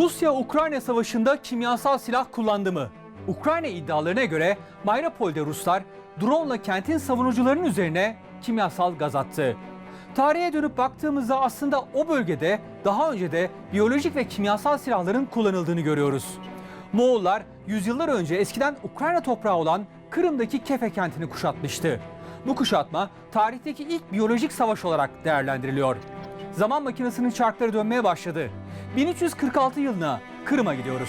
Rusya-Ukrayna savaşında kimyasal silah kullandı mı? Ukrayna iddialarına göre Mariupol'de Ruslar drone kentin savunucularının üzerine kimyasal gaz attı. Tarihe dönüp baktığımızda aslında o bölgede daha önce de biyolojik ve kimyasal silahların kullanıldığını görüyoruz. Moğollar yüzyıllar önce eskiden Ukrayna toprağı olan Kırım'daki Kefe kentini kuşatmıştı. Bu kuşatma tarihteki ilk biyolojik savaş olarak değerlendiriliyor. Zaman makinesinin çarkları dönmeye başladı. 1346 yılına Kırım'a gidiyoruz.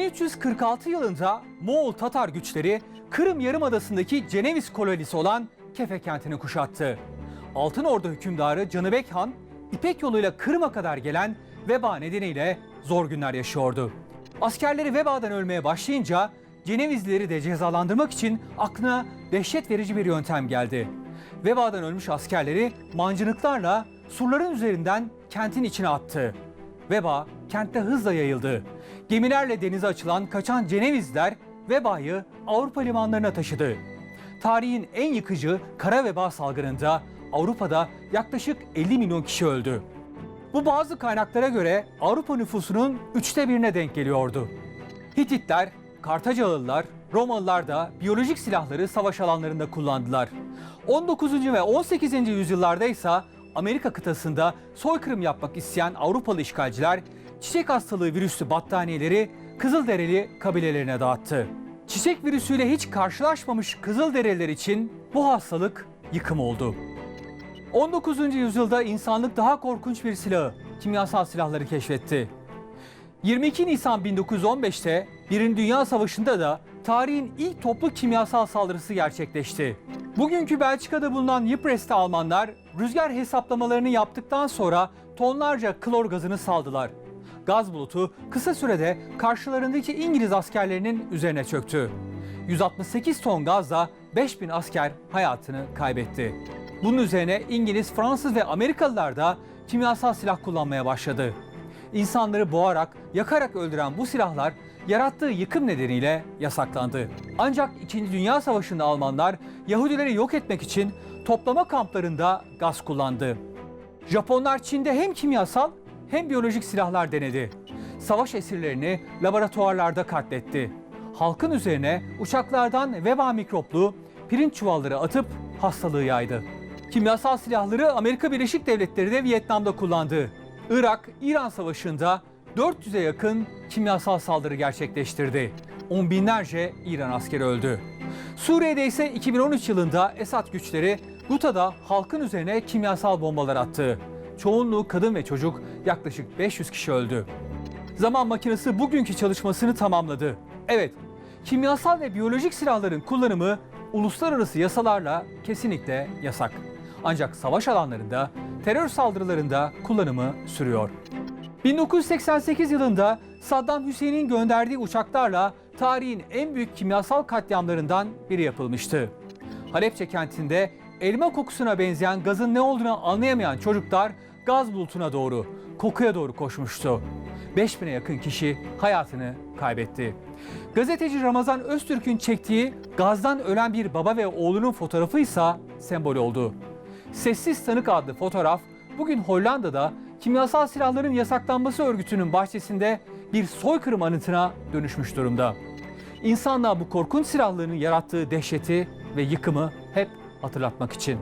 ...1346 yılında Moğol Tatar güçleri Kırım Yarımadası'ndaki Ceneviz kolonisi olan Kefe kentini kuşattı. Altın Ordu hükümdarı Canıbek Han, İpek yoluyla Kırım'a kadar gelen veba nedeniyle zor günler yaşıyordu. Askerleri vebadan ölmeye başlayınca Cenevizlileri de cezalandırmak için aklına dehşet verici bir yöntem geldi. Vebadan ölmüş askerleri mancınıklarla surların üzerinden kentin içine attı. Veba kentte hızla yayıldı. Gemilerle denize açılan kaçan Cenevizler vebayı Avrupa limanlarına taşıdı. Tarihin en yıkıcı kara veba salgınında Avrupa'da yaklaşık 50 milyon kişi öldü. Bu bazı kaynaklara göre Avrupa nüfusunun üçte birine denk geliyordu. Hititler, Kartacalılar, Romalılar da biyolojik silahları savaş alanlarında kullandılar. 19. ve 18. yüzyıllarda ise Amerika kıtasında soykırım yapmak isteyen Avrupalı işgalciler çiçek hastalığı virüslü battaniyeleri Kızılderili kabilelerine dağıttı. Çiçek virüsüyle hiç karşılaşmamış Kızılderililer için bu hastalık yıkım oldu. 19. yüzyılda insanlık daha korkunç bir silahı, kimyasal silahları keşfetti. 22 Nisan 1915'te Birinci Dünya Savaşı'nda da tarihin ilk toplu kimyasal saldırısı gerçekleşti. Bugünkü Belçika'da bulunan Ypres'te Almanlar rüzgar hesaplamalarını yaptıktan sonra tonlarca klor gazını saldılar. Gaz bulutu kısa sürede karşılarındaki İngiliz askerlerinin üzerine çöktü. 168 ton gazla 5000 asker hayatını kaybetti. Bunun üzerine İngiliz, Fransız ve Amerikalılar da kimyasal silah kullanmaya başladı. İnsanları boğarak, yakarak öldüren bu silahlar yarattığı yıkım nedeniyle yasaklandı. Ancak 2. Dünya Savaşı'nda Almanlar Yahudileri yok etmek için toplama kamplarında gaz kullandı. Japonlar Çin'de hem kimyasal hem biyolojik silahlar denedi. Savaş esirlerini laboratuvarlarda katletti. Halkın üzerine uçaklardan veba mikroplu pirinç çuvalları atıp hastalığı yaydı. Kimyasal silahları Amerika Birleşik Devletleri de Vietnam'da kullandı. Irak-İran Savaşı'nda 400'e yakın kimyasal saldırı gerçekleştirdi. On binlerce İran askeri öldü. Suriye'de ise 2013 yılında Esad güçleri Guta'da halkın üzerine kimyasal bombalar attı. Çoğunluğu kadın ve çocuk yaklaşık 500 kişi öldü. Zaman makinesi bugünkü çalışmasını tamamladı. Evet, kimyasal ve biyolojik silahların kullanımı uluslararası yasalarla kesinlikle yasak. Ancak savaş alanlarında, terör saldırılarında kullanımı sürüyor. 1988 yılında Saddam Hüseyin'in gönderdiği uçaklarla tarihin en büyük kimyasal katliamlarından biri yapılmıştı. Halepçe kentinde elma kokusuna benzeyen gazın ne olduğunu anlayamayan çocuklar gaz bulutuna doğru, kokuya doğru koşmuştu. 5000'e yakın kişi hayatını kaybetti. Gazeteci Ramazan Öztürk'ün çektiği gazdan ölen bir baba ve oğlunun fotoğrafı ise sembol oldu. Sessiz Tanık adlı fotoğraf bugün Hollanda'da kimyasal silahların yasaklanması örgütünün bahçesinde bir soykırım anıtına dönüşmüş durumda. İnsanlığa bu korkunç silahların yarattığı dehşeti ve yıkımı hep hatırlatmak için.